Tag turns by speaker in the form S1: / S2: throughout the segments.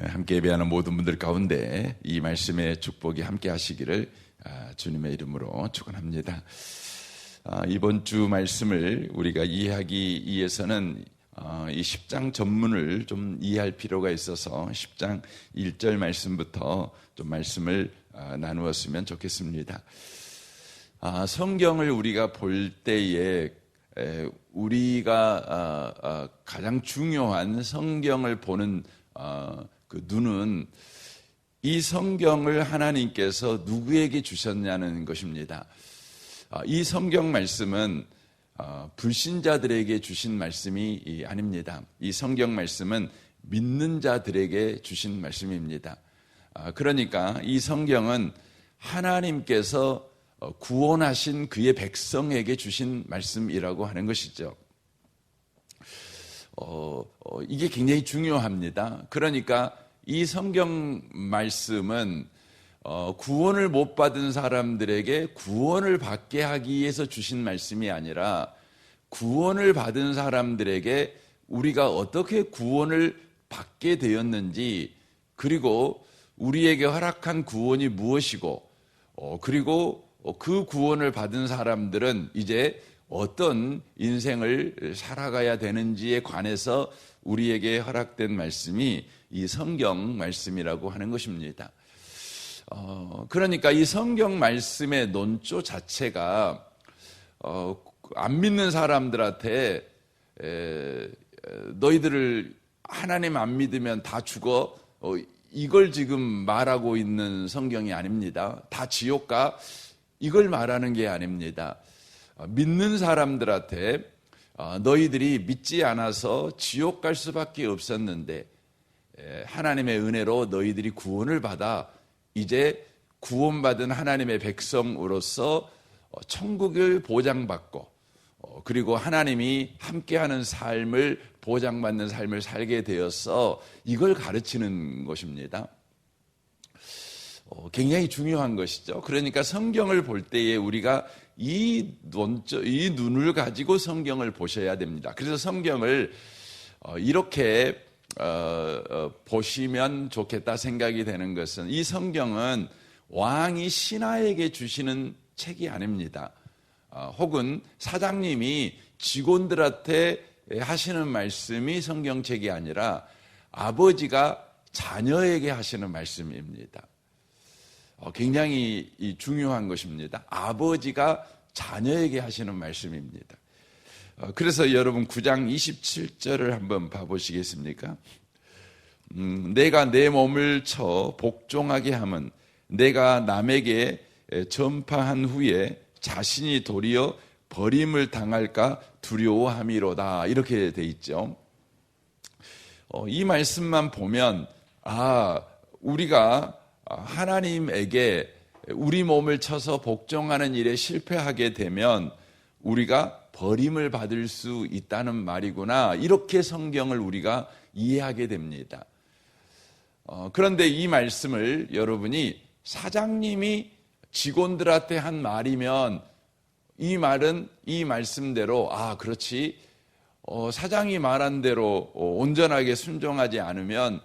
S1: 함께 예배하는 모든 분들 가운데 이 말씀의 축복이 함께 하시기를 아, 주님의 이름으로 축원합니다. 아, 이번 주 말씀을 우리가 이해하기 위해서는 어, 이 10장 전문을 좀 이해할 필요가 있어서 10장 1절 말씀부터 좀 말씀을 아, 나누었으면 좋겠습니다. 성경을 우리가 볼 때에 우리가 가장 중요한 성경을 보는 어, 그 눈은 이 성경을 하나님께서 누구에게 주셨냐는 것입니다. 아, 이 성경 말씀은 어, 불신자들에게 주신 말씀이 아닙니다. 이 성경 말씀은 믿는 자들에게 주신 말씀입니다. 아, 그러니까 이 성경은 하나님께서 어, 구원하신 그의 백성에게 주신 말씀이라고 하는 것이죠. 어, 어, 이게 굉장히 중요합니다. 그러니까 이 성경 말씀은 어, 구원을 못 받은 사람들에게 구원을 받게 하기 위해서 주신 말씀이 아니라 구원을 받은 사람들에게 우리가 어떻게 구원을 받게 되었는지 그리고 우리에게 허락한 구원이 무엇이고 어, 그리고 그 구원을 받은 사람들은 이제 어떤 인생을 살아가야 되는지에 관해서 우리에게 허락된 말씀이 이 성경 말씀이라고 하는 것입니다. 어, 그러니까 이 성경 말씀의 논조 자체가 어, 안 믿는 사람들한테 에, 너희들을 하나님 안 믿으면 다 죽어 어, 이걸 지금 말하고 있는 성경이 아닙니다. 다 지옥 가 이걸 말하는 게 아닙니다. 어, 믿는 사람들한테 어, 너희들이 믿지 않아서 지옥 갈 수밖에 없었는데 하나님의 은혜로 너희들이 구원을 받아 이제 구원받은 하나님의 백성으로서 어, 천국을 보장받고 그리고 하나님이 함께하는 삶을 보장받는 삶을 살게 되어서 이걸 가르치는 것입니다. 굉장히 중요한 것이죠. 그러니까 성경을 볼 때에 우리가 이, 논, 이 눈을 가지고 성경을 보셔야 됩니다. 그래서 성경을 어, 이렇게 어, 어, 보시면 좋겠다 생각이 되는 것은 이 성경은 왕이 신하에게 주시는 책이 아닙니다. 혹은 사장님이 직원들한테 하시는 말씀이 성경책이 아니라 아버지가 자녀에게 하시는 말씀입니다. 어, 굉장히 중요한 것입니다. 아버지가 자녀에게 하시는 말씀입니다. 어, 그래서 여러분 9장 27절을 한번 봐보시겠습니까? 음, 내가 내 몸을 쳐 복종하게 하면 내가 남에게 전파한 후에 자신이 도리어 버림을 당할까 두려워함이로다 이렇게 돼 있죠. 어, 이 말씀만 보면 아 우리가 하나님에게 우리 몸을 쳐서 복종하는 일에 실패하게 되면 우리가 버림을 받을 수 있다는 말이구나. 이렇게 성경을 우리가 이해하게 됩니다. 어, 그런데 이 말씀을 여러분이 사장님이 직원들한테 한 말이면 이 말은 이 말씀대로 아 그렇지 어, 사장이 말한 대로 어, 온전하게 순종하지 않으면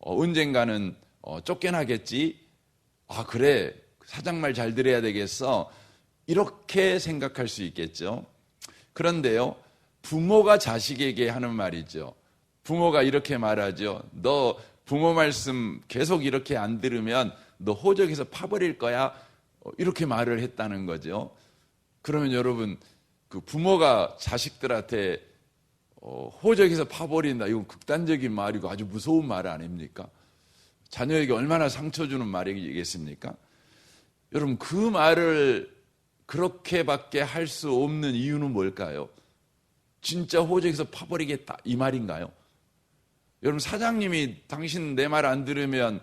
S1: 어, 언젠가는 어, 쫓겨나겠지. 아, 그래. 사장 말 잘 들어야 되겠어. 이렇게 생각할 수 있겠죠. 그런데요, 부모가 자식에게 하는 말이죠. 부모가 이렇게 말하죠. 너 부모 말씀 계속 이렇게 안 들으면 너 호적에서 파버릴 거야. 어, 이렇게 말을 했다는 거죠. 그러면 여러분, 그 부모가 자식들한테 어, 호적에서 파버린다. 이건 극단적인 말이고 아주 무서운 말 아닙니까? 자녀에게 얼마나 상처 주는 말이겠습니까? 여러분, 그 말을 그렇게밖에 할 수 없는 이유는 뭘까요? 진짜 호적에서 파버리겠다. 이 말인가요? 여러분, 사장님이 당신 내 말 안 들으면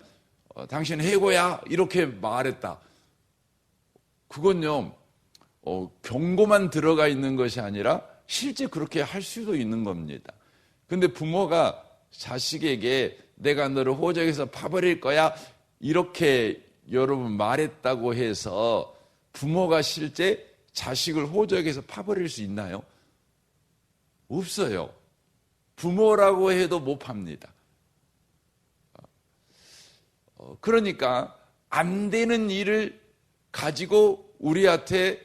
S1: 어, 당신 해고야. 이렇게 말했다. 그건요, 어, 경고만 들어가 있는 것이 아니라 실제 그렇게 할 수도 있는 겁니다. 근데 부모가 자식에게 내가 너를 호적에서 파버릴 거야. 이렇게 여러분 말했다고 해서 부모가 실제 자식을 호적에서 파버릴 수 있나요? 없어요. 부모라고 해도 못 팝니다. 그러니까 안 되는 일을 가지고 우리한테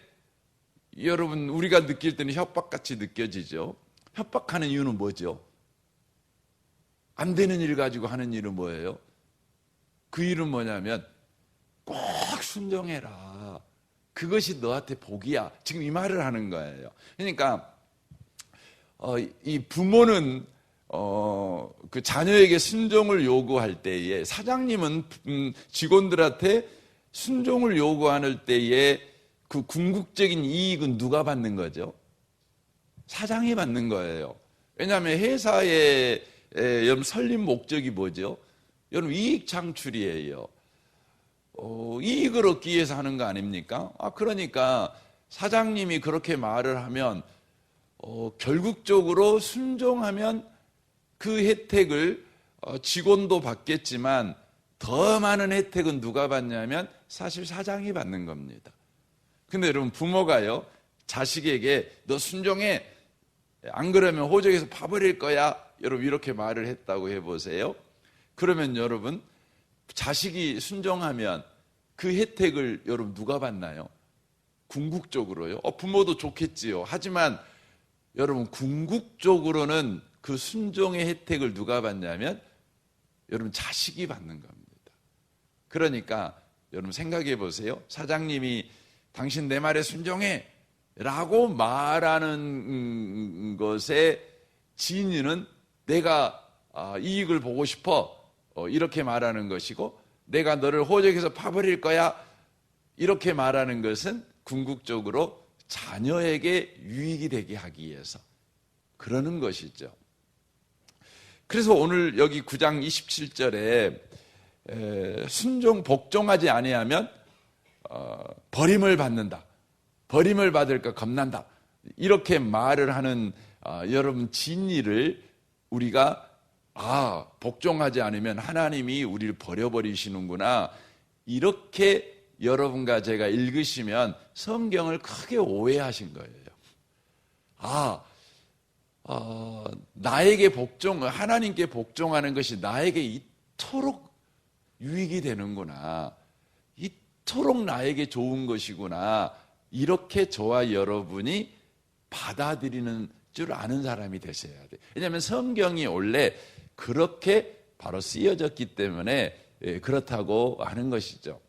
S1: 여러분 우리가 느낄 때는 협박같이 느껴지죠. 협박하는 이유는 뭐죠? 안 되는 일 가지고 하는 일은 뭐예요? 그 일은 뭐냐면 꼭 순종해라. 그것이 너한테 복이야. 지금 이 말을 하는 거예요. 그러니까 어, 이 부모는 어, 그 자녀에게 순종을 요구할 때에 사장님은 음, 직원들한테 순종을 요구할 때에 그 궁극적인 이익은 누가 받는 거죠? 사장이 받는 거예요. 왜냐하면 회사의 에, 여러분 설립 목적이 뭐죠? 여러분 이익 창출이에요. 어, 이익을 얻기 위해서 하는 거 아닙니까? 아 그러니까 사장님이 그렇게 말을 하면 어, 결국적으로 순종하면 그 혜택을 어, 직원도 받겠지만 더 많은 혜택은 누가 받냐면 사실 사장이 받는 겁니다. 근데 여러분 부모가요 자식에게 너 순종해 안 그러면 호적에서 파버릴 거야 여러분 이렇게 말을 했다고 해보세요. 그러면 여러분 자식이 순종하면 그 혜택을 여러분 누가 받나요? 궁극적으로요. 어, 부모도 좋겠지요. 하지만 여러분 궁극적으로는 그 순종의 혜택을 누가 받냐면 여러분 자식이 받는 겁니다. 그러니까 여러분 생각해 보세요. 사장님이 당신 내 말에 순종해 라고 말하는 것의 진위는 내가 아, 이익을 보고 싶어 어, 이렇게 말하는 것이고 내가 너를 호적에서 파버릴 거야 이렇게 말하는 것은 궁극적으로 자녀에게 유익이 되게 하기 위해서 그러는 것이죠. 그래서 오늘 여기 9장 27절에 순종 복종하지 아니하면 어, 버림을 받는다. 버림을 받을까 겁난다. 이렇게 말을 하는 어, 여러분 진리를 우리가 아 복종하지 않으면 하나님이 우리를 버려버리시는구나 이렇게 여러분과 제가 읽으시면 성경을 크게 오해하신 거예요. 아 어, 나에게 복종, 하나님께 복종하는 것이 나에게 이토록 유익이 되는구나. 이토록 나에게 좋은 것이구나. 이렇게 저와 여러분이 받아들이는 줄 아는 사람이 되셔야 돼. 왜냐하면 성경이 원래 그렇게 바로 쓰여졌기 때문에 예, 그렇다고 하는 것이죠.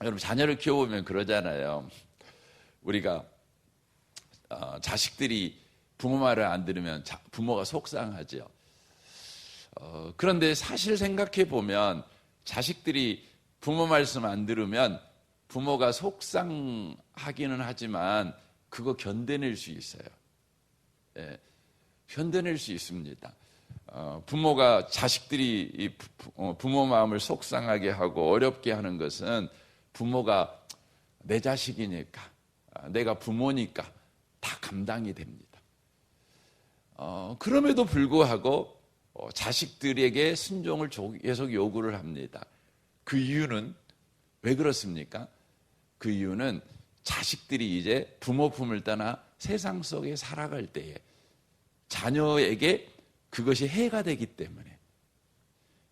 S1: 여러분 자녀를 키워보면 그러잖아요. 우리가 어, 자식들이 부모 말을 안 들으면 부모가 속상하죠. 어, 그런데 사실 생각해 보면 자식들이 부모 말씀 안 들으면 부모가 속상하기는 하지만 그거 견뎌낼 수 있어요. 예, 견뎌낼 수 있습니다. 어, 부모가 자식들이 어, 부모 마음을 속상하게 하고 어렵게 하는 것은 부모가 내 자식이니까, 아, 내가 부모니까 다 감당이 됩니다. 어, 그럼에도 불구하고 어, 자식들에게 순종을 계속 요구를 합니다. 그 이유는 왜 그렇습니까? 그 이유는 자식들이 이제 부모 품을 떠나 세상 속에 살아갈 때에 자녀에게 그것이 해가 되기 때문에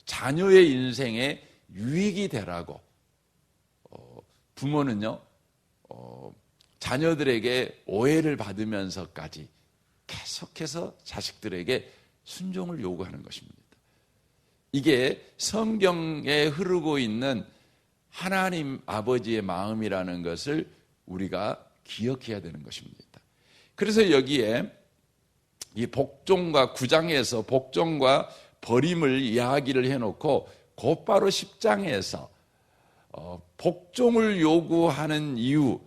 S1: 자녀의 인생에 유익이 되라고 어, 부모는요 어, 자녀들에게 오해를 받으면서까지 계속해서 자식들에게 순종을 요구하는 것입니다. 이게 성경에 흐르고 있는 하나님 아버지의 마음이라는 것을 우리가 기억해야 되는 것입니다. 그래서 여기에 이 복종과 구장에서 복종과 버림을 이야기를 해놓고 곧바로 10장에서 어, 복종을 요구하는 이유,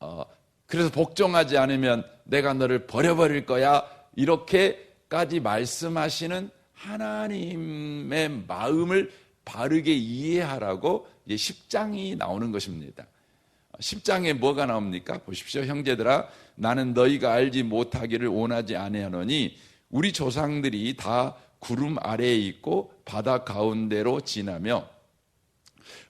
S1: 어, 그래서 복종하지 않으면 내가 너를 버려버릴 거야. 이렇게까지 말씀하시는 하나님의 마음을 바르게 이해하라고 이제 10장이 나오는 것입니다. 10장에 뭐가 나옵니까? 보십시오. 형제들아 나는 너희가 알지 못하기를 원하지 아니하노니 우리 조상들이 다 구름 아래에 있고 바다 가운데로 지나며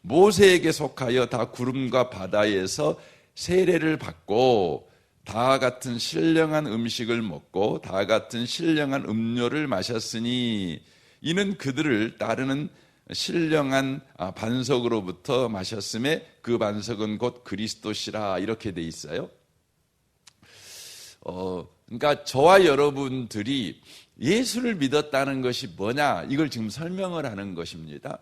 S1: 모세에게 속하여 다 구름과 바다에서 세례를 받고 다 같은 신령한 음식을 먹고 다 같은 신령한 음료를 마셨으니 이는 그들을 따르는 신령한 아, 반석으로부터 마셨음에 그 반석은 곧 그리스도시라 이렇게 돼 있어요. 어, 그러니까 저와 여러분들이 예수를 믿었다는 것이 뭐냐 이걸 지금 설명을 하는 것입니다.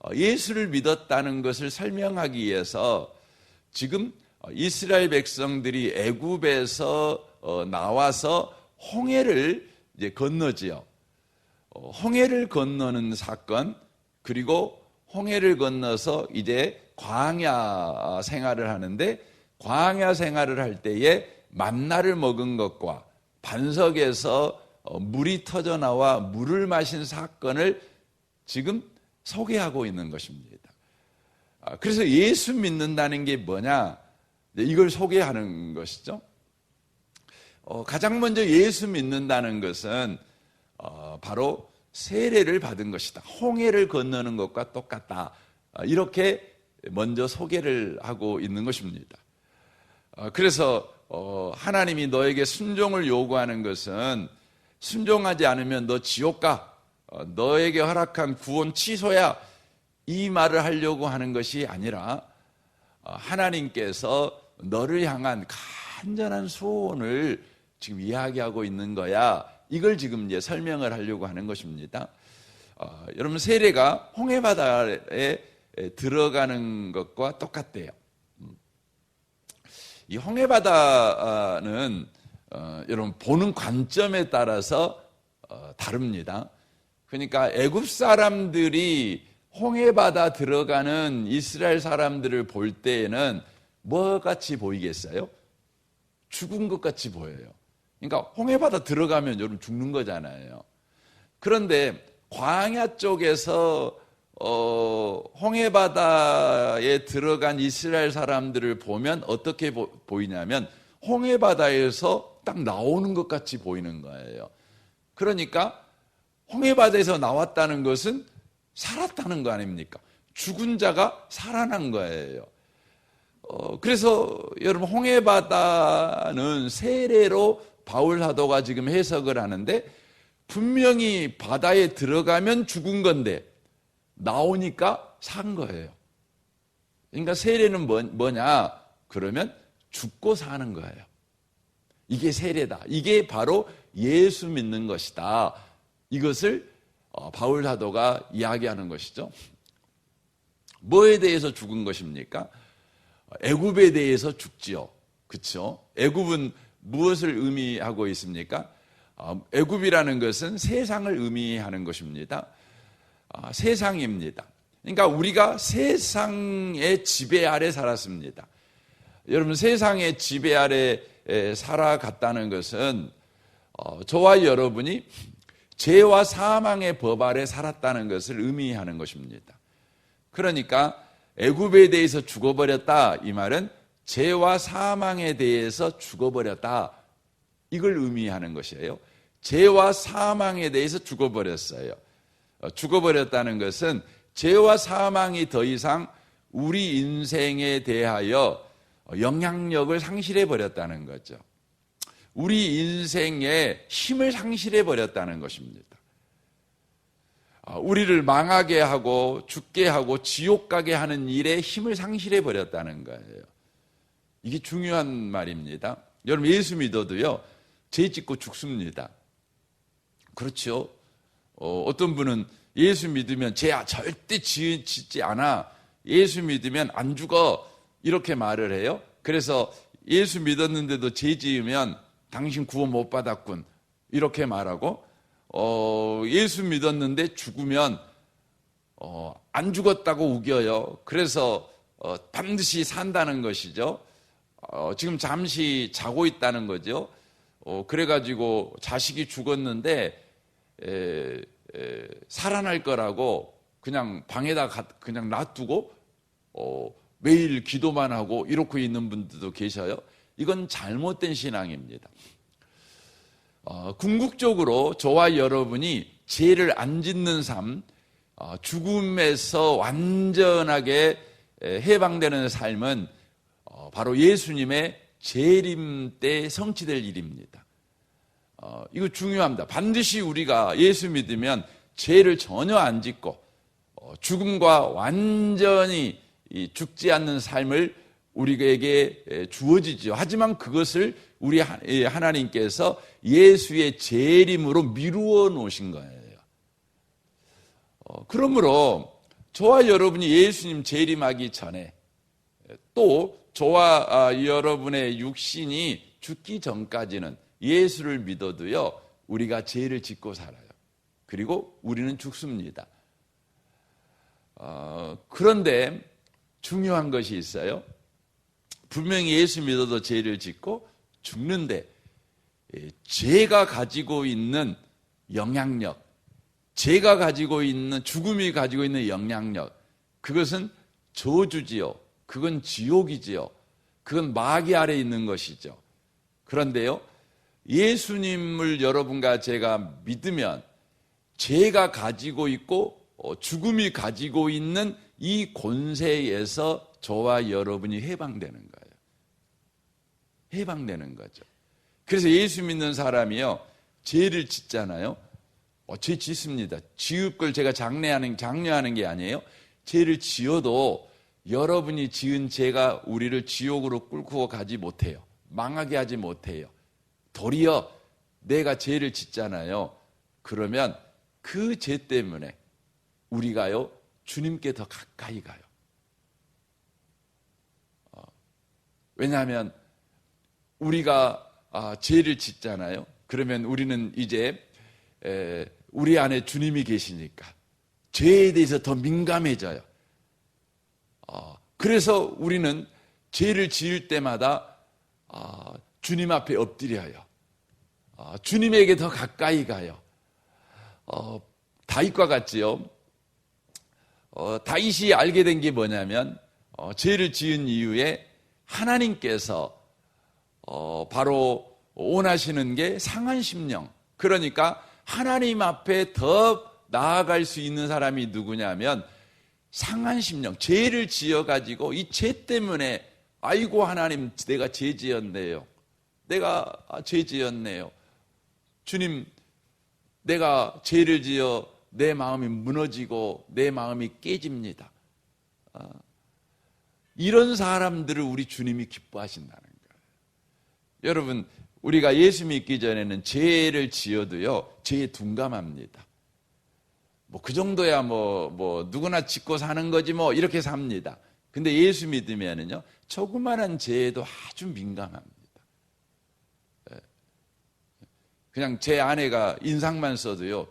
S1: 어, 예수를 믿었다는 것을 설명하기 위해서 지금 이스라엘 백성들이 애굽에서 어, 나와서 홍해를 이제 건너지요. 어, 홍해를 건너는 사건 그리고 홍해를 건너서 이제 광야 생활을 하는데 광야 생활을 할 때에 만나를 먹은 것과 반석에서 어, 물이 터져 나와 물을 마신 사건을 지금 소개하고 있는 것입니다. 아, 그래서 예수 믿는다는 게 뭐냐? 이걸 소개하는 것이죠. 어, 가장 먼저 예수 믿는다는 것은 어, 바로 세례를 받은 것이다. 홍해를 건너는 것과 똑같다. 어, 이렇게 먼저 소개를 하고 있는 것입니다. 어, 그래서 어, 하나님이 너에게 순종을 요구하는 것은 순종하지 않으면 너 지옥 가. 어, 너에게 허락한 구원 취소야. 이 말을 하려고 하는 것이 아니라 어, 하나님께서 너를 향한 간절한 소원을 지금 이야기하고 있는 거야. 이걸 지금 이제 설명을 하려고 하는 것입니다. 어, 여러분 세례가 홍해 바다에 들어가는 것과 똑같대요. 음. 이 홍해 바다는 어, 여러분 보는 관점에 따라서 어, 다릅니다. 그러니까 애굽 사람들이 홍해 바다 들어가는 이스라엘 사람들을 볼 때에는 뭐 같이 보이겠어요? 죽은 것 같이 보여요. 그러니까 홍해 바다 들어가면 여러분 죽는 거잖아요. 그런데 광야 쪽에서 어, 홍해 바다에 들어간 이스라엘 사람들을 보면 어떻게 보, 보이냐면 홍해 바다에서 딱 나오는 것 같이 보이는 거예요. 그러니까 홍해 바다에서 나왔다는 것은 살았다는 거 아닙니까? 죽은 자가 살아난 거예요. 어, 그래서 여러분 홍해 바다는 세례로 바울 사도가 지금 해석을 하는데 분명히 바다에 들어가면 죽은 건데 나오니까 산 거예요. 그러니까 세례는 뭐, 뭐냐? 그러면 죽고 사는 거예요. 이게 세례다. 이게 바로 예수 믿는 것이다. 이것을 어, 바울 사도가 이야기하는 것이죠. 뭐에 대해서 죽은 것입니까? 애굽에 대해서 죽지요. 그렇죠? 애굽은 무엇을 의미하고 있습니까? 어, 애굽이라는 것은 세상을 의미하는 것입니다. 아, 세상입니다. 그러니까 우리가 세상의 지배 아래 살았습니다. 여러분 세상의 지배 아래 살아갔다는 것은 어, 저와 여러분이 죄와 사망의 법 아래 살았다는 것을 의미하는 것입니다. 그러니까 애굽에 대해서 죽어버렸다 이 말은 죄와 사망에 대해서 죽어버렸다 이걸 의미하는 것이에요. 죄와 사망에 대해서 죽어버렸어요. 어, 죽어버렸다는 것은 죄와 사망이 더 이상 우리 인생에 대하여 영향력을 상실해 버렸다는 거죠. 우리 인생에 힘을 상실해 버렸다는 것입니다. 아, 우리를 망하게 하고 죽게 하고 지옥 가게 하는 일에 힘을 상실해 버렸다는 거예요. 이게 중요한 말입니다. 여러분 예수 믿어도요 죄 짓고 죽습니다. 그렇죠. 어, 떤 분은 예수 믿으면 죄 절대 짓지 않아. 예수 믿으면 안 죽어. 이렇게 말을 해요. 그래서 예수 믿었는데도 죄 지으면 당신 구원 못 받았군. 이렇게 말하고 어, 예수 믿었는데 죽으면 어, 안 죽었다고 우겨요. 그래서 어, 반드시 산다는 것이죠. 어, 지금 잠시 자고 있다는 거죠. 어, 그래가지고 자식이 죽었는데 에, 에, 살아날 거라고 그냥 방에다 가, 그냥 놔두고 어, 매일 기도만 하고 이렇게 있는 분들도 계셔요. 이건 잘못된 신앙입니다. 어, 궁극적으로 저와 여러분이 죄를 안 짓는 삶, 어, 죽음에서 완전하게 해방되는 삶은 어, 바로 예수님의 재림 때 성취될 일입니다. 어, 이거 중요합니다. 반드시 우리가 예수 믿으면 죄를 전혀 안 짓고 어, 죽음과 완전히 이 죽지 않는 삶을 우리에게 에, 주어지죠. 하지만 그것을 우리 하- 예, 하나님께서 예수의 재림으로 미루어 놓으신 거예요. 어, 그러므로 저와 여러분이 예수님 재림하기 전에 또 저와 아, 여러분의 육신이 죽기 전까지는 예수를 믿어도요 우리가 죄를 짓고 살아요. 그리고 우리는 죽습니다. 어, 그런데 중요한 것이 있어요. 분명히 예수 믿어도 죄를 짓고 죽는데 예, 죄가 가지고 있는 영향력, 죄가 가지고 있는 죽음이 가지고 있는 영향력, 그것은 저주지요. 그건 지옥이지요. 그건 마귀 아래 있는 것이죠. 그런데요, 예수님을 여러분과 제가 믿으면 죄가 가지고 있고 어, 죽음이 가지고 있는 이 권세에서 저와 여러분이 해방되는 거예요. 해방되는 거죠. 그래서 예수 믿는 사람이요, 죄를 짓잖아요. 어, 죄 짓습니다. 지을 걸 제가 장래하는, 장려하는 게 아니에요. 죄를 지어도 여러분이 지은 죄가 우리를 지옥으로 끌고 가지 못해요. 망하게 하지 못해요. 도리어 내가 죄를 짓잖아요. 그러면 그 죄 때문에 우리가요, 주님께 더 가까이 가요. 어, 왜냐하면 우리가 아, 죄를 짓잖아요. 그러면 우리는 이제 에, 우리 안에 주님이 계시니까 죄에 대해서 더 민감해져요. 어, 그래서 우리는 죄를 지을 때마다 아, 주님 앞에 엎드려요. 아, 주님에게 더 가까이 가요. 어, 다윗과 같지요. 어, 다윗이 알게 된 게 뭐냐면 어, 죄를 지은 이후에 하나님께서 어, 바로 원하시는 게 상한 심령. 그러니까 하나님 앞에 더 나아갈 수 있는 사람이 누구냐면 상한 심령, 죄를 지어가지고 이 죄 때문에 아이고 하나님 내가 죄 지었네요. 내가 아, 죄 지었네요. 주님 내가 죄를 지어 내 마음이 무너지고 내 마음이 깨집니다. 아, 이런 사람들을 우리 주님이 기뻐하신다는 거예요. 여러분, 우리가 예수 믿기 전에는 죄를 지어도요, 죄에 둔감합니다. 뭐, 그 정도야 뭐, 뭐, 누구나 짓고 사는 거지 뭐, 이렇게 삽니다. 근데 예수 믿으면은요, 조그마한 죄에도 아주 민감합니다. 예. 그냥 제 아내가 인상만 써도요,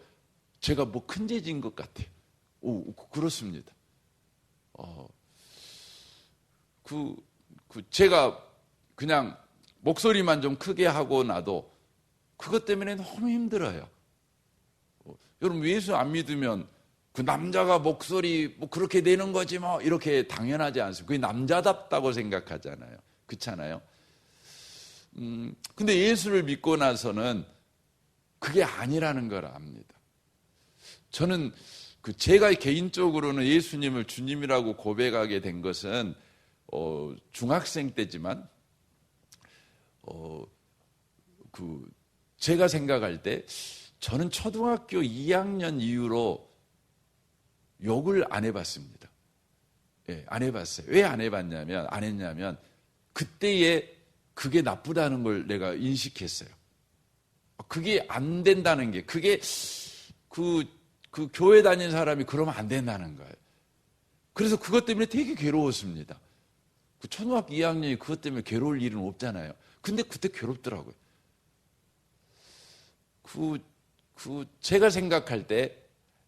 S1: 제가 뭐 큰 죄진 것 같아요. 오, 그렇습니다. 어, 그, 그, 제가 그냥 목소리만 좀 크게 하고 나도 그것 때문에 너무 힘들어요. 어, 여러분, 예수 안 믿으면 그 남자가 목소리 뭐 그렇게 내는 거지 뭐 이렇게 당연하지 않습니다. 그게 남자답다고 생각하잖아요. 그렇잖아요. 음, 근데 예수를 믿고 나서는 그게 아니라는 걸 압니다. 저는 그 제가 개인적으로는 예수님을 주님이라고 고백하게 된 것은 어, 중학생 때지만 어, 그 제가 생각할 때 저는 초등학교 2학년 이후로 욕을 안 해봤습니다. 예, 안 해봤어요. 왜 안 해봤냐면 안 했냐면 그때에 그게 나쁘다는 걸 내가 인식했어요. 그게 안 된다는 게 그게 그, 그 교회 다니는 사람이 그러면 안 된다는 거예요. 그래서 그것 때문에 되게 괴로웠습니다. 그 초등학교 2학년이 그것 때문에 괴로울 일은 없잖아요. 근데 그때 괴롭더라고요. 그, 그, 제가 생각할 때,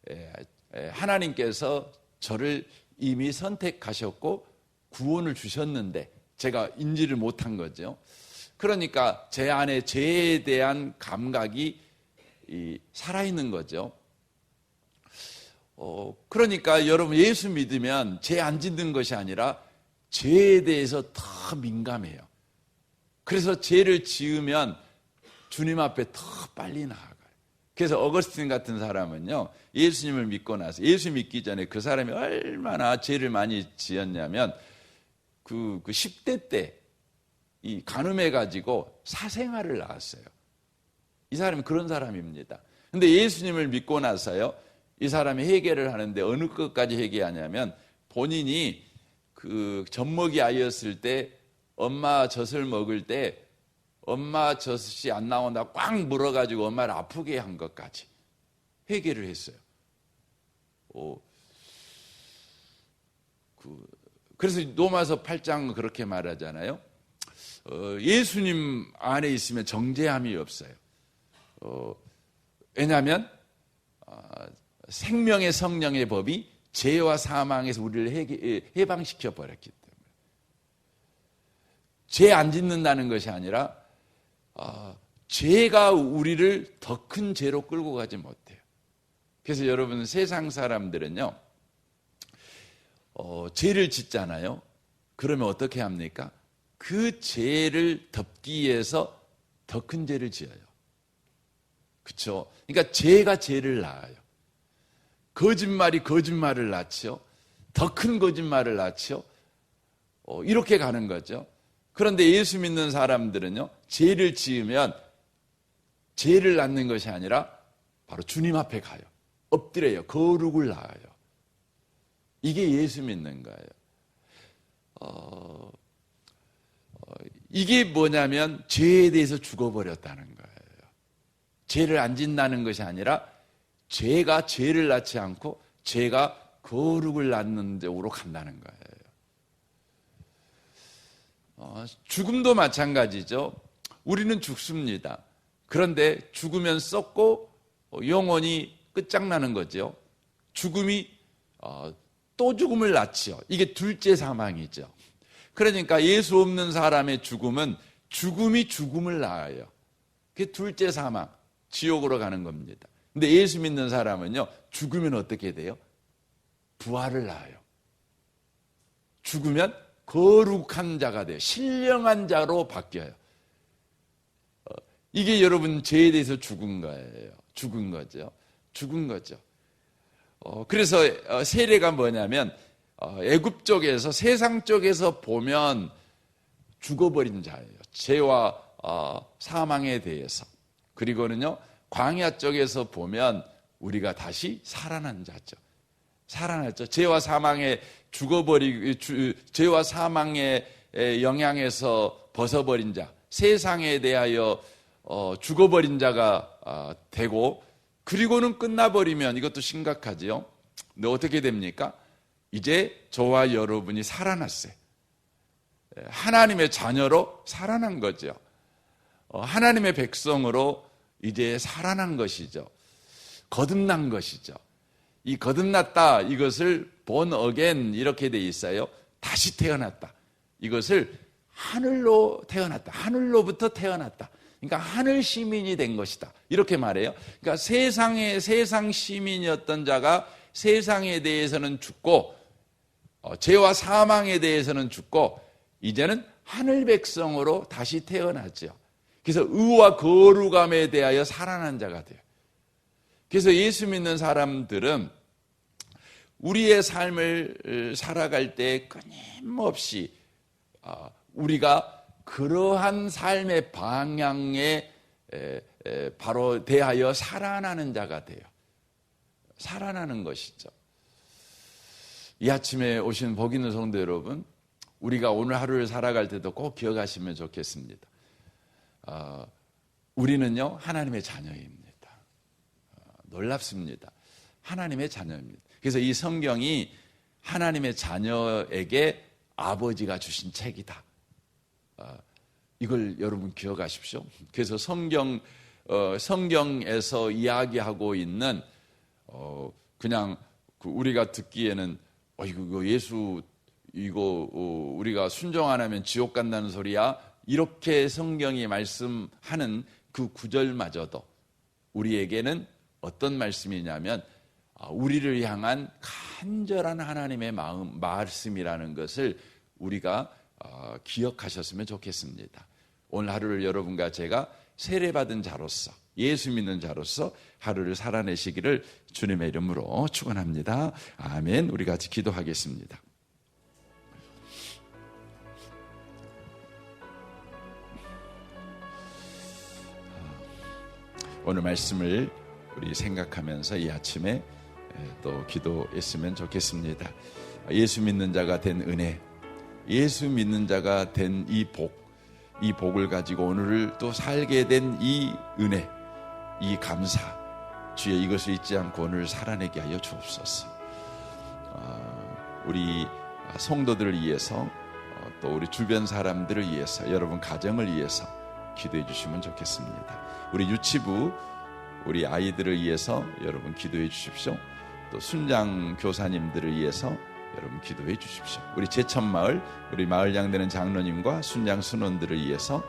S1: 에, 에, 하나님께서 저를 이미 선택하셨고 구원을 주셨는데 제가 인지를 못한 거죠. 그러니까 제 안에 죄에 대한 감각이 이, 살아있는 거죠. 어, 그러니까 여러분 예수 믿으면 죄 안 짓는 것이 아니라 죄에 대해서 더 민감해요. 그래서 죄를 지으면 주님 앞에 더 빨리 나아가요. 그래서 어거스틴 같은 사람은요, 예수님을 믿고 나서, 예수 믿기 전에 그 사람이 얼마나 죄를 많이 지었냐면, 그, 그 10대 때, 이 간음해가지고 사생활을 낳았어요. 이 사람이 그런 사람입니다. 근데 예수님을 믿고 나서요, 이 사람이 회개를 하는데 어느 것까지 회개하냐면 본인이 그 젖먹이 아이였을 때 엄마 젖을 먹을 때 엄마 젖이 안 나온다 꽉 물어가지고 엄마를 아프게 한 것까지 회개를 했어요. 오, 그, 그래서 로마서 8장 그렇게 말하잖아요. 어, 예수님 안에 있으면 정죄함이 없어요. 어, 왜냐하면 어, 생명의 성령의 법이 죄와 사망에서 우리를 해, 해방시켜 버렸기 때문에 죄 안 짓는다는 것이 아니라 어, 죄가 우리를 더 큰 죄로 끌고 가지 못해요. 그래서 여러분 세상 사람들은요 어, 죄를 짓잖아요. 그러면 어떻게 합니까? 그 죄를 덮기 위해서 더 큰 죄를 지어요. 그렇죠? 그러니까 죄가 죄를 낳아요. 거짓말이 거짓말을 낳지요. 더큰 거짓말을 낳지요. 어, 이렇게 가는 거죠. 그런데 예수 믿는 사람들은요, 죄를 지으면 죄를 낳는 것이 아니라 바로 주님 앞에 가요. 엎드려요. 거룩을 낳아요. 이게 예수 믿는 거예요. 어, 어, 이게 뭐냐면 죄에 대해서 죽어버렸다는 거예요. 죄를 안 짓는다는 것이 아니라 죄가 죄를 낳지 않고 죄가 거룩을 낳는 쪽으로 간다는 거예요. 어, 죽음도 마찬가지죠. 우리는 죽습니다. 그런데 죽으면 썩고 영원히 끝장나는 거죠. 죽음이 어, 또 죽음을 낳지요. 이게 둘째 사망이죠. 그러니까 예수 없는 사람의 죽음은 죽음이 죽음을 낳아요. 그게 둘째 사망, 지옥으로 가는 겁니다. 근데 예수 믿는 사람은요, 죽으면 어떻게 돼요? 부활을 낳아요. 죽으면 거룩한 자가 돼요. 신령한 자로 바뀌어요. 어, 이게 여러분 죄에 대해서 죽은 거예요. 죽은 거죠. 죽은 거죠. 어, 그래서 어, 세례가 뭐냐면 어, 애굽 쪽에서 세상 쪽에서 보면 죽어버린 자예요. 죄와 사망에 대해서. 그리고는요 광야 쪽에서 보면 우리가 다시 살아난 자죠. 살아났죠. 죄와 사망에 죽어버리 죄와 사망의 영향에서 벗어버린 자, 세상에 대하여 죽어버린 자가 되고 그리고는 끝나버리면 이것도 심각하지요. 근데 어떻게 됩니까? 이제 저와 여러분이 살아났어요. 예, 하나님의 자녀로 살아난 거죠. 어, 하나님의 백성으로 이제 살아난 것이죠. 거듭난 것이죠. 이 거듭났다 이것을 본 어겐 이렇게 돼 있어요. 다시 태어났다. 이것을 하늘로 태어났다. 하늘로부터 태어났다. 그러니까 하늘 시민이 된 것이다. 이렇게 말해요. 그러니까 세상의 세상 시민이었던 자가 세상에 대해서는 죽고 어, 죄와 사망에 대해서는 죽고 이제는 하늘 백성으로 다시 태어났죠. 그래서 의와 거룩함에 대하여 살아난 자가 돼요. 그래서 예수 믿는 사람들은 우리의 삶을 살아갈 때 끊임없이 어, 우리가 그러한 삶의 방향에 바로 대하여 살아나는 자가 돼요. 살아나는 것이죠. 이 아침에 오신 복 있는 성도 여러분, 우리가 오늘 하루를 살아갈 때도 꼭 기억하시면 좋겠습니다. 어, 우리는요, 하나님의 자녀입니다. 어, 놀랍습니다. 하나님의 자녀입니다. 그래서 이 성경이 하나님의 자녀에게 아버지가 주신 책이다. 아, 이걸 여러분 기억하십시오. 그래서 성경 어, 성경에서 이야기하고 있는 어, 그냥 그 우리가 듣기에는 어, 이거 예수 이거 어, 우리가 순종 안 하면 지옥 간다는 소리야 이렇게 성경이 말씀하는 그 구절마저도 우리에게는 어떤 말씀이냐면 아, 우리를 향한 간절한 하나님의 마음 말씀이라는 것을 우리가 어, 기억하셨으면 좋겠습니다. 오늘 하루를 여러분과 제가 세례받은 자로서 예수 믿는 자로서 하루를 살아내시기를 주님의 이름으로 축원합니다. 아멘. 우리 같이 기도하겠습니다. 오늘 말씀을 우리 생각하면서 이 아침에 또 기도했으면 좋겠습니다. 예수 믿는 자가 된 은혜, 예수 믿는 자가 된 이 복, 이 복을 가지고 오늘을 또 살게 된 이 은혜, 이 감사, 주여 이것을 잊지 않고 오늘 살아내게 하여 주옵소서. 어, 우리 성도들을 위해서 어, 또 우리 주변 사람들을 위해서 여러분 가정을 위해서 기도해 주시면 좋겠습니다. 우리 유치부 우리 아이들을 위해서 여러분 기도해 주십시오. 또 순장 교사님들을 위해서 여러분 기도해 주십시오. 우리 제천마을 우리 마을 양되는 장로님과 순장 순원들을 위해서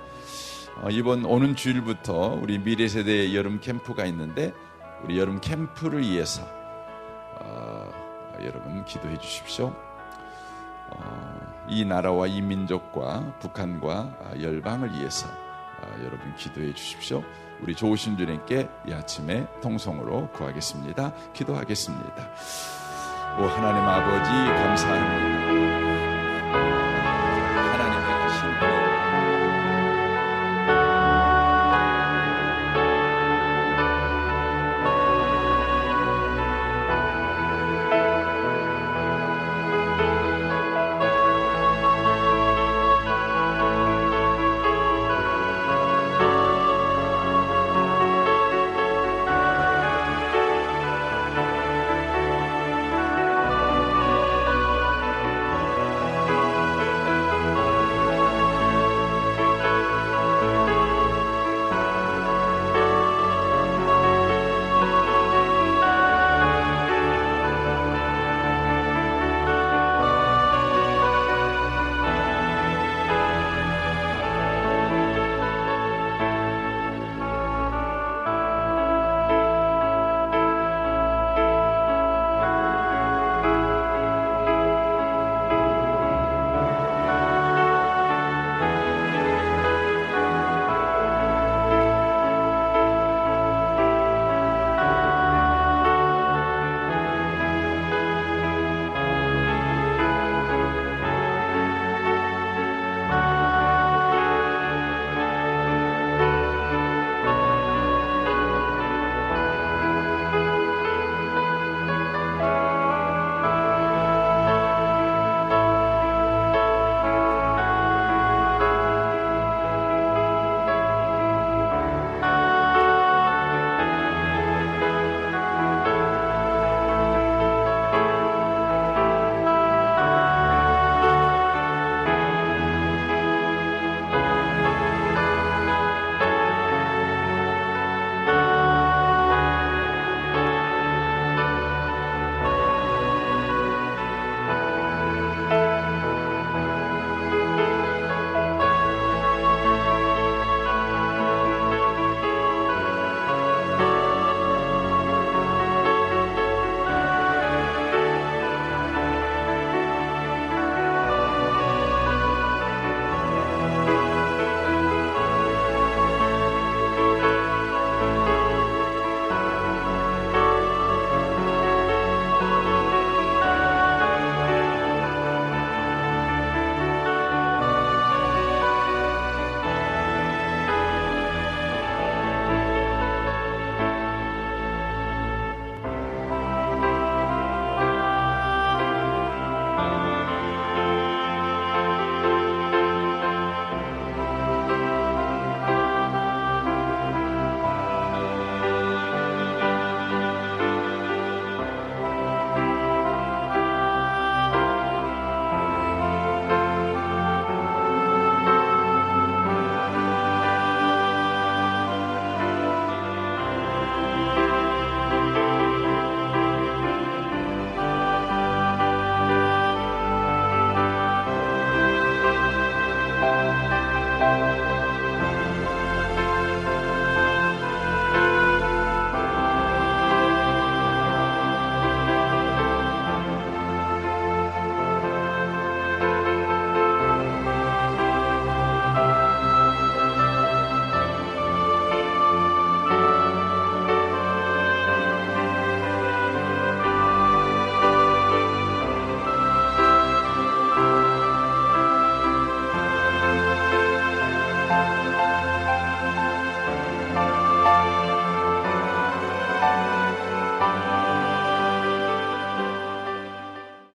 S1: 어, 이번 오는 주일부터 우리 미래 세대 여름 캠프가 있는데 우리 여름 캠프를 위해서 어, 여러분 기도해 주십시오. 어, 이 나라와 이 민족과 북한과 아, 열방을 위해서 아, 여러분 기도해 주십시오. 우리 좋으신 주님께 이 아침에 통성으로 구하겠습니다. 기도하겠습니다. 오 하나님 아버지 감사합니다.